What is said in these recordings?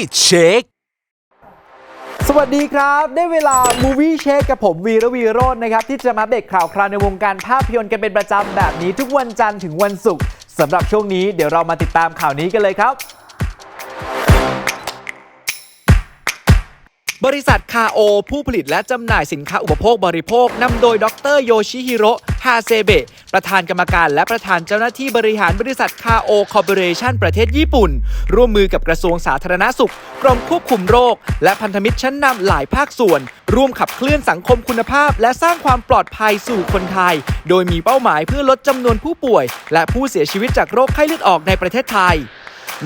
Movie Check สวัสดีครับ ได้เวลา Movie Check กับผมวีระวีโรจน์นะครับ ที่จะมาเบรกข่าวคราวในวงการภาพยนตร์กันเป็นประจำแบบนี้ทุกวันจันทร์ถึงวันศุกร์สำหรับช่วงนี้เดี๋ยวเรามาติดตามข่าวนี้กันเลยครับ บริษัทคาโอ ผู้ผลิตและจำหน่ายสินค้าอุปโภคบริโภคนำโดยดรโยชิฮิโร่ฮาเซเบะประธานกรรมการและประธานเจ้าหน้าที่บริหารบริษัทคาโอคอร์ปอเรชันประเทศญี่ปุ่น ร่วมมือกับกระทรวงสาธารณสุข กรมควบคุมโรค และพันธมิตรชั้นนำหลายภาคส่วน ร่วมขับเคลื่อนสังคมคุณภาพ และสร้างความปลอดภัยสู่คนไทย โดยมีเป้าหมายเพื่อลดจำนวนผู้ป่วย และผู้เสียชีวิตจากโรคไข้เลือดออกในประเทศไทย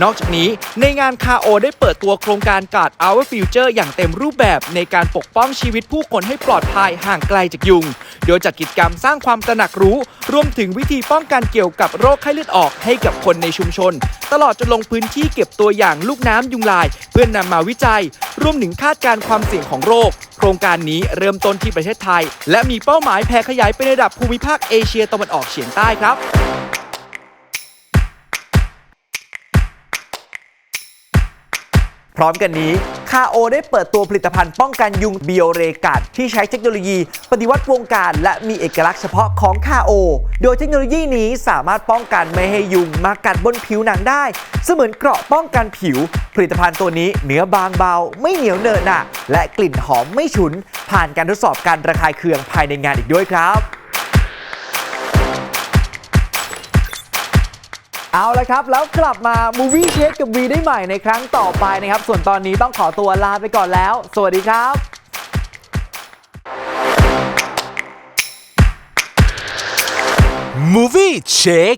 นอกจากนี้ในงานคาโอได้เปิดตัวโครงการการ์ด Our Future อย่างเต็มรูปแบบในการปกป้องชีวิตผู้คนให้ปลอดภัยห่างไกลจากยุง โดยจัดกิจกรรมสร้างความตระหนักรู้ รวมถึงวิธีป้องกันเกี่ยวกับโรคไข้เลือดออกให้กับคนในชุมชน ตลอดจนลงพื้นที่เก็บตัวอย่างลูกน้ำยุงลาย เพื่อนนำมาวิจัย รวมถึงคาดการณ์ความเสี่ยงของโรค โครงการนี้เริ่มต้นที่ประเทศไทย และมีเป้าหมายแผ่ขยายไปในระดับภูมิภาคเอเชียตะวันออกเฉียงใต้ครับ พร้อมกันนี้คาโอได้เปิดตัวผลิตภัณฑ์ป้องกันยุง b ิโอเรกัดที่ใช้เทคโนโลยี ปฏิวัติวงการ และมีเอกลักษณ์เฉพาะของคาโอ โดยเทคโนโลยีนี้สามารถป้องกันไม่ให้ยุงมากัดบนผิวหนังได้ เสมือนเกราะป้องกันผิว ผลิตภัณฑ์ตัวนี้เนื้อบางเบา ไม่เหนียวเนอะหนะและกลิ่นหอมไม่ฉุน ผ่านการทดสอบการระคายเคืองภายในงานอีกด้วยครับ เอาละครับ แล้วกลับมา Movie c h e c กับวีได้ใหม่ในครั้งต่อไปนะครับ ส่วนตอนนี้ต้องขอตัวลาไปก่อนแล้ว สวัสดีครับ Movie c h e c